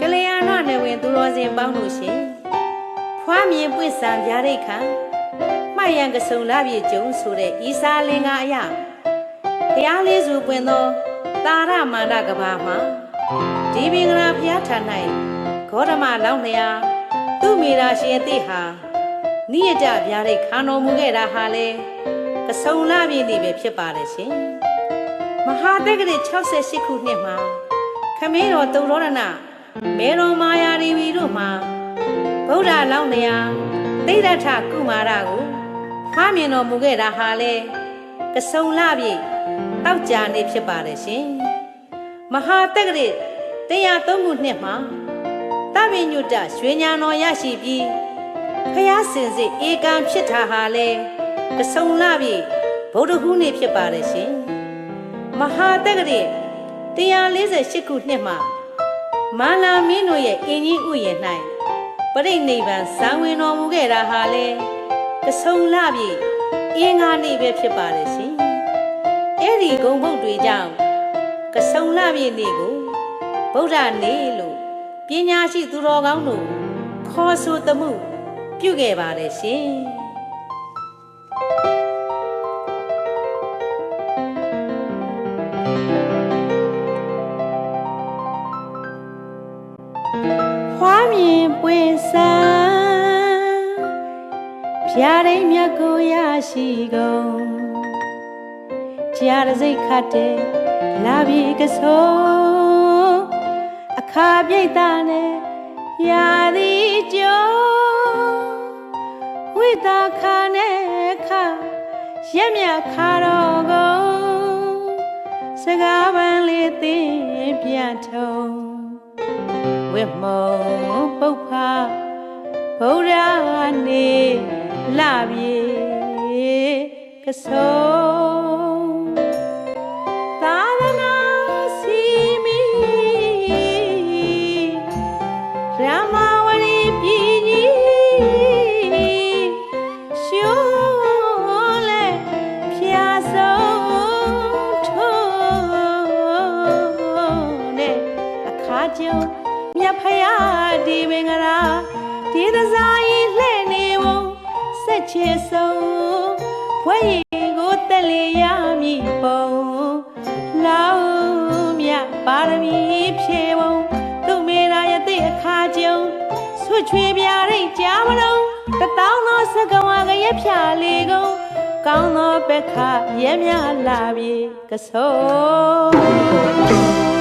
ကလျာဏနယ်ဝင်သူတော်စင်ပေါင်းလို့ရှင်ဖွားမြင်ပွင့်စံဗျာဒိတ်ခံမှတ်ရန်ကစုံလာပြေကျုံဆိုတဲ့ဤစာလင်္ကာအရာတရားလေးစုပွင့်သောတာရမန္တကဘာမှာဒီမင်္ဂလာဖျားထံ၌ဂေါတမလောင်းလျာသူမိရာရှင်အတိဟာနိယကြဗျာဒိတ်ခံတော်မူခဲ့တာဟာလေ ကစုံလာပြေနေပဲဖြစ်ပါတယ်ရှင်မဟာတက္ကရာ68ခုနှစ်မှာခမင်းတော်တုံရောဒနာမေတော်မာယာရီဝီတို့မှာဗုဒ္ဓလောင်းနေရာသိဒ္ဓထကုမာရကိုဖားမြင်တော်မူခဲ့တာဟာလေကစုံလပြည့်တောက်ကြနေဖြစ်ပါတယ်ရှင်မဟာတက္ကရာတရားသုံးခုနှစ်မှာတပင်ညွတ်တရွှေညာတော်ရရှိပြီးဖျားစင်စစ်ဧကံဖြစ်တာဟာလေ ကစုံလပြည့်ဗုဒ္ဓဟူးနေ့ဖြစ်ပါတယ်ရှင်မဟာတက္ကရာ148ခုနှစ်မှာမာလာမင်းတို့ရဲ့အင်ကြီးဥယျာဉ်၌ပရိနိဗ္ဗာန်ဇံဝင်တော်မူခဲ့တာဟာလေကဆုံလပြီအင်္ဂါနေ့ပဲဖြစ်ပါတယ်ရှင်အဲ့ဒီဂုံဘုတ်တွေကြောင့်ကဆုံလပြီနေ့ကိုဗုဒ္ဓနေ့လို့ပညာရှိသူတော်ကောင်းတို့ခေါ်ဆိုသမှုပြုခဲ့ပါတယ်ရှင် ဖွားမြင်ပွင့်စံဖြာရိမြတ်ကိုရရှိကုန်ကြားရစိတ်ခတ်တဲ့လာပြီကဆိုးအခါပြိတ်တာနဲ့ရာသည်ကြိုးဝိတာခါနဲ့ခါ ရက်မြခါတော်ကုန်စကားပန်းလေးသိပြန်ထုံးဝိမောပုပ္ဖာဗုဒ္ဓနေလပြေကဆုံး ဖယားဒီမင်္ဂလာဒီသစားကြီးလှဲ့နေဝစက်ချေဆုံးဘွဲရီကိုတက်လေရမည်ပုံလောင်းမြတ်ပါရမီဖြေပုံသူမေရာယတိအခါကျုံဆွချွေပြရိတ်ကြားမလုံးတတောင်းသောစကဝါကရက်ဖြာလေးကုန်ကောင်းသောပက္ခရဲမြလာပြီကဆိုး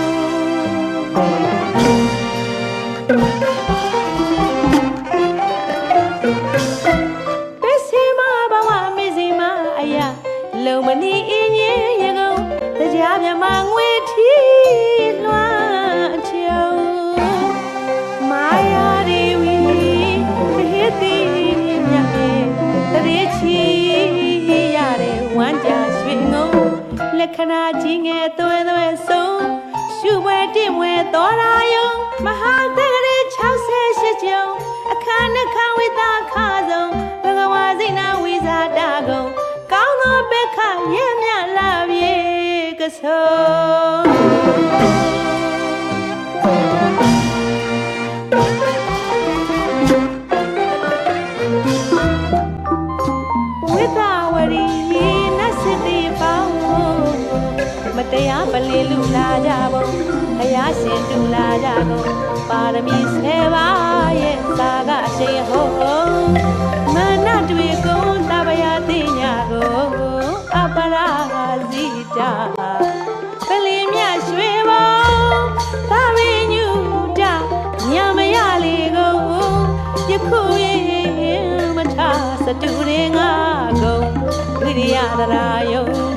ခဏာကြီးငယ်သွဲသွဲဆုံးရှုပွဲတင့်ဝဲတော်ရာယုံမဟာသက္ကရေ68ကျုံအခါနှခဝိတာခါဆုံးဘဂဝါစိနာဝိဇာတကုံကောင်းသောဘက္ခရဲ့မြလာပြေကဆုံးဝိတာဝရီ တရားပလီလူလာကြပုံဘုရားရှင်တူလာကြကုန်ပါရမီဆယ်ပါးရဲ့သာကအရှိန်ဟုံးမနတွေကုန်တပယတိညာကိုအပရာဇိတာပလီမြရွှေဘုံသာဝိညုတညမရလေကုန်ယခုရင်မထစတူရင်ငါကုန်ဝိရိယတရာယုံ